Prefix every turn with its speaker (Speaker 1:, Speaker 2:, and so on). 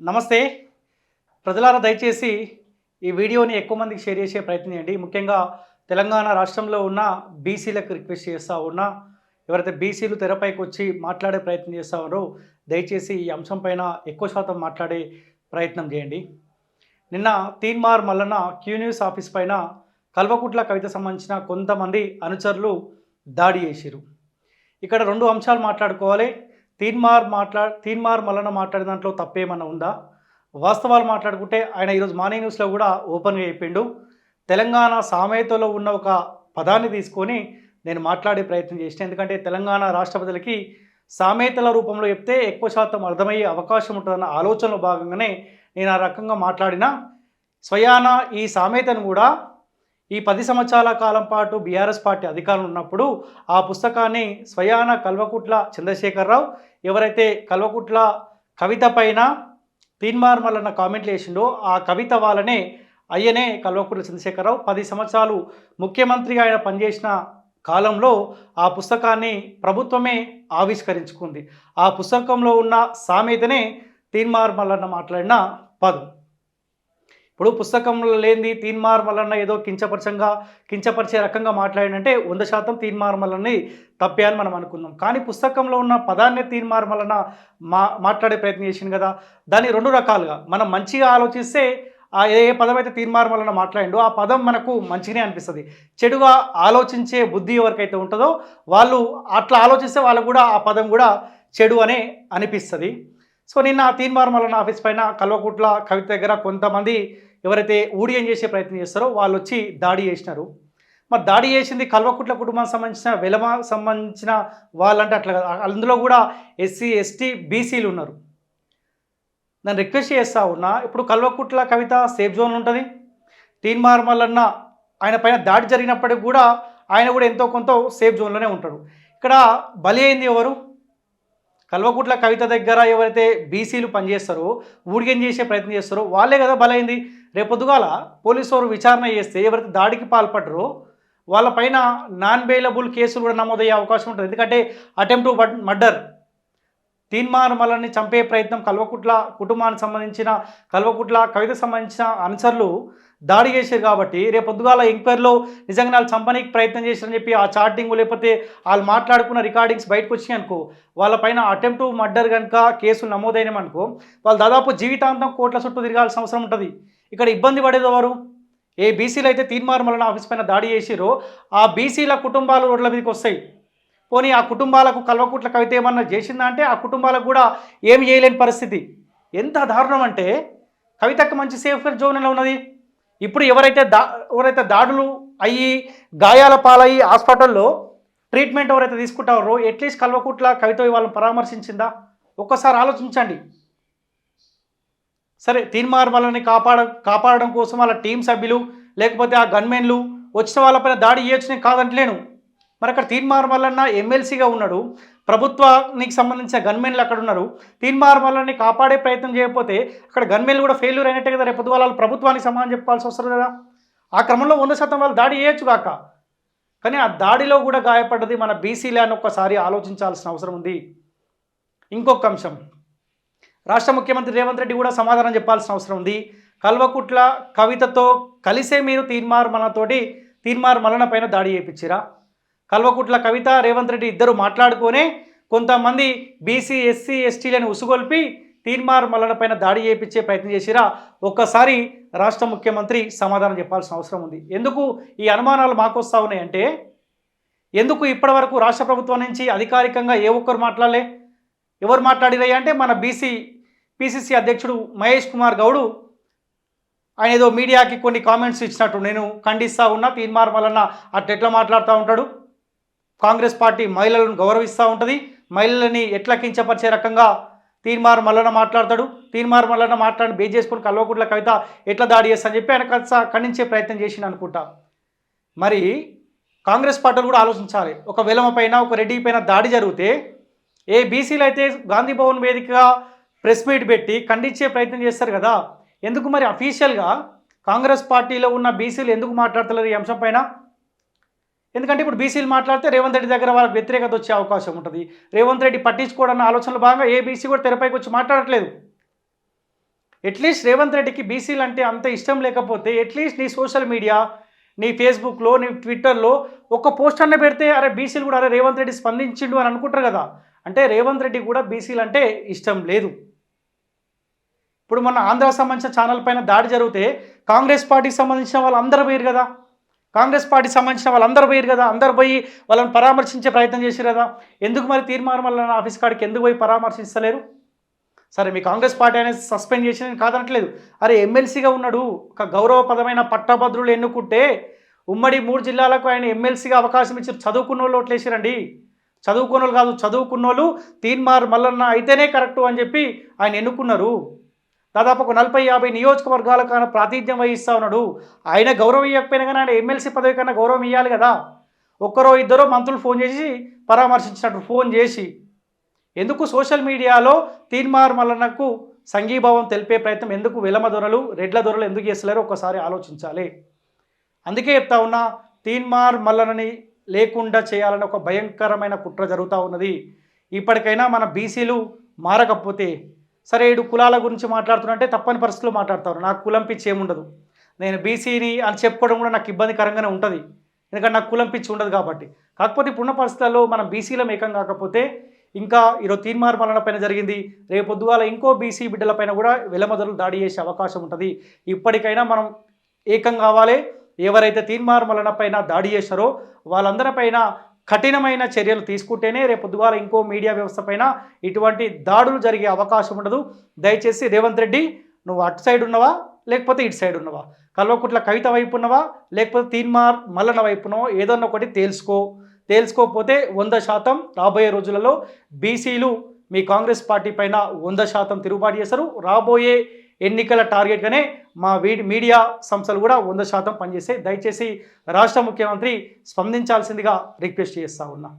Speaker 1: నమస్తే. ప్రజలారా దయచేసి ఈ వీడియోని ఎక్కువ మందికి షేర్ చేసే ప్రయత్నం చేయండి. ముఖ్యంగా తెలంగాణ రాష్ట్రంలో ఉన్న బీసీలకు రిక్వెస్ట్ చేస్తూ ఉన్నా ఎవరైతే బీసీలు తెరపైకి వచ్చి మాట్లాడే ప్రయత్నం చేస్తూ ఉన్నారో దయచేసి ఈ అంశం పైన ఎక్కువ శాతం మాట్లాడే ప్రయత్నం చేయండి. నిన్న Teenmaar Mallanna Q news office పైన కల్వకుట్ల కవిత సంబంధించిన కొంతమంది అనుచరులు దాడి చేసిరు ఇక్కడ రెండు అంశాలు మాట్లాడుకోవాలి. తీన్మార్ మాట్లా తీన్మార్ మల్లన మాట్లాడే దాంట్లో తప్పేమన్నా ఉందా? వాస్తవాలు మాట్లాడుకుంటే ఆయన ఈరోజు మార్నింగ్ న్యూస్లో కూడా ఓపెన్గా చెప్పిండు. తెలంగాణ సామెతలో ఉన్న ఒక పదాన్ని తీసుకొని నేను మాట్లాడే ప్రయత్నం చేసిన. ఎందుకంటే తెలంగాణ రాష్ట్రపతులకి సామెతల రూపంలో చెప్తే ఎక్కువ శాతం అర్థమయ్యే అవకాశం ఉంటుందన్న ఆలోచనలో భాగంగానే నేను ఆ రకంగా మాట్లాడిన. స్వయాన ఈ సామెతను కూడా ఈ పది సంవత్సరాల కాలం పాటు బీఆర్ఎస్ పార్టీ అధికారం ఉన్నప్పుడు ఆ పుస్తకాన్ని స్వయాన కల్వకుట్ల చంద్రశేఖరరావు ఎవరైతే కల్వకుట్ల కవిత పైన తీన్మార్మల్లన్న కామెంట్లు వేసిండో ఆ కవిత వాళ్ళనే అయ్యనే కల్వకుట్ల చంద్రశేఖరరావు. పది సంవత్సరాలు ముఖ్యమంత్రిగా ఆయన పనిచేసిన కాలంలో ఆ పుస్తకాన్ని ప్రభుత్వమే ఆవిష్కరించుకుంది. ఆ పుస్తకంలో ఉన్న సామెతనే తీన్మార్మల్లన్న మాట్లాడిన పదం. ఇప్పుడు పుస్తకంలో లేనిది తీన్మార్ మల్లన్న ఏదో కించపరచంగా కించపరిచే రకంగా మాట్లాడినంటే వంద శాతం తీన్మార్ మల్లన్ని తప్పే అని మనం అనుకుందాం కానీ పుస్తకంలో ఉన్న పదాన్ని తీన్మార్ మల్లన్న మా మాట్లాడే ప్రయత్నం చేసింది కదా. దాన్ని రెండు రకాలుగా మనం మంచిగా ఆలోచిస్తే ఆ ఏ ఏ పదం అయితే తీర్మార్ వలన మాట్లాడిండో ఆ పదం మనకు మంచిగానే అనిపిస్తుంది. చెడుగా ఆలోచించే బుద్ధి ఎవరికైతే ఉంటుందో వాళ్ళు అట్లా ఆలోచిస్తే వాళ్ళకు కూడా ఆ పదం కూడా చెడు అనే అనిపిస్తుంది. సో నిన్న తీర్మార్ వలన ఆఫీస్ పైన కల్వకుట్ల కవిత దగ్గర కొంతమంది ఎవరైతే ఊడియం చేసే ప్రయత్నం చేస్తారో వాళ్ళు వచ్చి దాడి చేసినారు. మరి దాడి చేసింది కల్వకుట్ల కుటుంబానికి సంబంధించిన వెలమ సంబంధించిన వాళ్ళంటే అట్లా కదా. అందులో కూడా ఎస్సీ ఎస్టీ బీసీలు ఉన్నారు. నేను రిక్వెస్ట్ చేస్తా ఉన్నా ఇప్పుడు కల్వకుట్ల కవిత సేఫ్ జోన్ ఉంటుంది. టీన్ మార్మల్ అన్న ఆయన పైన దాడి జరిగినప్పటికి కూడా ఆయన కూడా ఎంతో కొంత సేఫ్ జోన్లోనే ఉంటాడు. ఇక్కడ బలి అయింది ఎవరు? కల్వకుట్ల కవిత దగ్గర ఎవరైతే బీసీలు పనిచేస్తారో ఊడిగం చేసే ప్రయత్నం చేస్తారో వాళ్ళే కదా బలైంది. రేపొద్దుగాల పోలీసు వారు విచారణ చేస్తే ఎవరైతే దాడికి పాల్పడ్డారో వాళ్ళపైన నాన్ బెయిలబుల్ కేసులు కూడా నమోదయ్యే అవకాశం ఉంటుంది. ఎందుకంటే అటెంప్ట్ మర్డర్ తీన్మార్ మలని చంపే ప్రయత్నం కల్వకుట్ల కుటుంబానికి సంబంధించిన కల్వకుట్ల కవిత సంబంధించిన అనుసరులు దాడి చేశారు కాబట్టి రేపు పొద్దుగాల ఎంక్వైరీలో నిజంగా వాళ్ళు చంపనీకి ప్రయత్నం చేశారని చెప్పి ఆ చాటింగ్ లేకపోతే వాళ్ళు మాట్లాడుకున్న రికార్డింగ్స్ బయటకు వచ్చినాయి అనుకో వాళ్ళపైన అటెంప్ట్ మర్డర్ కనుక కేసులు నమోదైనమనుకో వాళ్ళు దాదాపు జీవితాంతం కోట్ల చుట్టూ తిరగాల్సిన అవసరం ఉంటుంది. ఇక్కడ ఇబ్బంది పడేది ఎవరు? ఏ బీసీలు అయితే తీర్మార్మలన ఆఫీస్ పైన దాడి చేసిరో ఆ బీసీల కుటుంబాలు రోడ్ల మీదకి వస్తాయి. పోనీ ఆ కుటుంబాలకు కల్వకుట్ల కవిత ఏమన్నా చేసిందా అంటే ఆ కుటుంబాలకు కూడా ఏమి చేయలేని పరిస్థితి. ఎంత దారుణం అంటే కవితకు మంచి సేఫ్ జోన్లో ఉన్నది? ఇప్పుడు ఎవరైతే దా ఎవరైతే దాడులు అయ్యి గాయాల పాలయ్యి హాస్పిటల్లో ట్రీట్మెంట్ ఎవరైతే తీసుకుంటారో అట్లీస్ట్ కల్వకుట్ల కవిత వాళ్ళని పరామర్శించిందా? ఒక్కసారి ఆలోచించండి. సరే తీన్మార్ వాళ్ళని కాపాడ కాపాడడం కోసం వాళ్ళ టీం సభ్యులు లేకపోతే ఆ గన్మెన్లు వచ్చిన వాళ్ళపైన దాడి చేయొచ్చు నేను కాదంటలేను. మరి అక్కడ తీన్మార్ మల్లన్న ఎమ్మెల్సీగా ఉన్నాడు. ప్రభుత్వానికి సంబంధించిన గన్మెన్లు అక్కడ ఉన్నారు. తీన్మార్ మల్లన్ని కాపాడే ప్రయత్నం చేయకపోతే అక్కడ గన్మెన్లు కూడా ఫెయిల్యూర్ అయినట్టే కదా రేపు వాళ్ళు ప్రభుత్వానికి సమానం చెప్పాల్సి వస్తుంది కదా. ఆ క్రమంలో వంద శాతం వాళ్ళు దాడి చేయొచ్చు కాక. కానీ ఆ దాడిలో కూడా గాయపడ్డది మన బీసీలే అని ఒక్కసారి ఆలోచించాల్సిన అవసరం ఉంది. ఇంకొక అంశం. రాష్ట్ర ముఖ్యమంత్రి రేవంత్ రెడ్డి కూడా సమాధానం చెప్పాల్సిన అవసరం ఉంది. కల్వకుట్ల కవితతో కలిసే మీరు తీర్మార్ మలనతోటి తీర్మార్ మలన పైన దాడి చేయించిరా. కల్వకుట్ల కవిత రేవంత్ రెడ్డి ఇద్దరు మాట్లాడుకొని కొంతమంది బీసీ ఎస్సీ ఎస్టీలను ఉసుగొల్పి తీర్మార్ మల్లన పైన దాడి చేయించే ప్రయత్నం చేసిరా. ఒక్కసారి రాష్ట్ర ముఖ్యమంత్రి సమాధానం చెప్పాల్సిన అవసరం ఉంది. ఎందుకు ఈ అనుమానాలు మాకొస్తా ఉన్నాయంటే ఎందుకు ఇప్పటివరకు రాష్ట్ర ప్రభుత్వం నుంచి అధికారికంగా ఏ ఒక్కరు మాట్లాడలే? ఎవరు మాట్లాడిరయ్యా అంటే మన బీసీ పిసిసి అధ్యక్షుడు మహేష్ కుమార్ గౌడు. ఆయన ఏదో మీడియాకి కొన్ని కామెంట్స్ ఇచ్చినట్టు నేను ఖండిస్తూ ఉన్నా. తీన్మార్ మల్లన్న అట్లా ఎట్లా మాట్లాడుతూ ఉంటాడు? కాంగ్రెస్ పార్టీ మహిళలను గౌరవిస్తూ ఉంటుంది. మహిళలని ఎట్లా కించపరిచే రకంగా తీన్మార్ మల్లన్న మాట్లాడతాడు? తీన్మార్ మల్లన్న మాట్లాడి బేస్ చేసుకుని కల్వకుట్ల కవిత ఎట్లా దాడి చేస్తా అని చెప్పి ఆయన కచ్చ ఖండించే ప్రయత్నం చేసింది అనుకుంటా. మరి కాంగ్రెస్ పార్టీలు కూడా ఆలోచించాలి. ఒక వెలమ పైన ఒక రెడ్డి పైన దాడి జరిగితే ఏ బీసీలు అయితే గాంధీ భవన్ వేదికగా ప్రెస్ మీట్ పెట్టి ఖండించే ప్రయత్నం చేస్తారు కదా. ఎందుకు మరి అఫీషియల్గా కాంగ్రెస్ పార్టీలో ఉన్న బీసీలు ఎందుకు మాట్లాడతలేరు ఈ అంశం పైన? ఎందుకంటే ఇప్పుడు బీసీలు మాట్లాడితే రేవంత్ రెడ్డి దగ్గర వాళ్ళకి వ్యతిరేకత వచ్చే అవకాశం ఉంటుంది. రేవంత్ రెడ్డి పట్టించుకోవడన్న ఆలోచనలో భాగంగా ఏ బీసీ కూడా తెరపైకి వచ్చి మాట్లాడట్లేదు. అట్లీస్ట్ రేవంత్ రెడ్డికి బీసీలు అంటే అంత ఇష్టం లేకపోతే అట్లీస్ట్ నీ సోషల్ మీడియా నీ ఫేస్బుక్లో నీ ట్విట్టర్లో ఒక పోస్ట్ అన్న పెడితే అరే బీసీలు కూడా అరే రేవంత్ రెడ్డి స్పందించిండు అని అనుకుంటారు కదా. అంటే రేవంత్ రెడ్డి కూడా బీసీలు అంటే ఇష్టం లేదు. ఇప్పుడు మొన్న ఆంధ్ర సంబంధించిన ఛానల్ పైన దాడి జరిగితే కాంగ్రెస్ పార్టీకి సంబంధించిన వాళ్ళందరూ పోయారు కదా. కాంగ్రెస్ పార్టీకి సంబంధించిన వాళ్ళందరూ పోయారు కదా. అందరు పోయి వాళ్ళని పరామర్శించే ప్రయత్నం చేశారు కదా. ఎందుకు మరి తీర్మానం వల్ల ఆఫీస్ కాడికి ఎందుకు పోయి పరామర్శిస్తలేరు? సరే మీ కాంగ్రెస్ పార్టీ అనేది సస్పెండ్ చేసి నేను కాదనట్లేదు. అరే ఎమ్మెల్సీగా ఉన్నాడు. ఒక గౌరవపదమైన పట్టభద్రులు ఎన్నుకుంటే ఉమ్మడి మూడు జిల్లాలకు ఆయన ఎమ్మెల్సీగా అవకాశం ఇచ్చి చదువుకున్న వాళ్ళు ఓట్లేసారండి చదువుకున్న వాళ్ళు కాదు చదువుకున్న వాళ్ళు తీన్మార్ మల్లన్న అయితేనే కరెక్టు అని చెప్పి ఆయన ఎన్నుకున్నారు. దాదాపు ఒక నలభై యాభై నియోజకవర్గాలకు ఆయన ప్రాతినిధ్యం వహిస్తూ ఉన్నాడు. ఆయన గౌరవం ఇవ్వకపోయినా కానీ ఆయన ఎమ్మెల్సీ పదవి కన్నా గౌరవం ఇవ్వాలి కదా. ఒక్కరో ఇద్దరో మంత్రులు ఫోన్ చేసి పరామర్శించినట్టు ఫోన్ చేసి. ఎందుకు సోషల్ మీడియాలో తీన్మార్ మల్లన్నకు సంఘీభావం తెలిపే ప్రయత్నం ఎందుకు విలమ దొరలు రెడ్ల దొరలు ఎందుకు చేస్తలేరో ఒకసారి ఆలోచించాలి. అందుకే చెప్తా ఉన్నా తీన్మార్ మల్లనని లేకుండా చేయాలని ఒక భయంకరమైన కుట్ర జరుగుతూ ఉన్నది. ఇప్పటికైనా మన బీసీలు మారకపోతే సరే ఏడు కులాల గురించి మాట్లాడుతున్నట్టే తప్పని పరిస్థితుల్లో మాట్లాడతారు. నాకు కులం పిచ్చి ఏముండదు. నేను బీసీని అని చెప్పుకోవడం కూడా నాకు ఇబ్బందికరంగానే ఉంటుంది. ఎందుకంటే నాకు కులం పిచ్చి ఉండదు కాబట్టి. కాకపోతే ఇప్పుడున్న పరిస్థితుల్లో మనం బీసీలం ఏకం కాకపోతే ఇంకా ఈరోజు తీన్మార్ మలన పైన జరిగింది. రేపు పొద్దుగాల ఇంకో బీసీ బిడ్డలపైన కూడా వెలమదలు దాడి చేసే అవకాశం ఉంటుంది. ఇప్పటికైనా మనం ఏకం కావాలి. ఎవరైతే తీన్మార్ మలన పైన దాడి చేశారో వాళ్ళందరిపైన కఠినమైన చర్యలు తీసుకుంటేనే రేపు పొద్దుగాల ఇంకో మీడియా వ్యవస్థ పైన ఇటువంటి దాడులు జరిగే అవకాశం ఉండదు. దయచేసి రేవంత్ రెడ్డి నువ్వు అటు సైడ్ ఉన్నవా? లేకపోతే ఇటు సైడ్ ఉన్నవా? కల్వకుట్ల కవిత వైపు ఉన్నవా? లేకపోతే తీన్మార్ మల్లన వైపు ఉన్నవా? ఏదన్నా ఒకటి తేల్చుకో. తేల్చుకోకపోతే వంద శాతం రాబోయే రోజులలో బీసీలు మీ కాంగ్రెస్ పార్టీ పైన వంద శాతం తిరుగుబాటు చేస్తారు. రాబోయే ఎన్నికల టార్గెట్గానే మా వీడి మీడియా సంస్థలు కూడా వంద శాతం పనిచేస్తాయి దయచేసి రాష్ట్ర ముఖ్యమంత్రి స్పందించాల్సిందిగా రిక్వెస్ట్ చేస్తా ఉన్నా.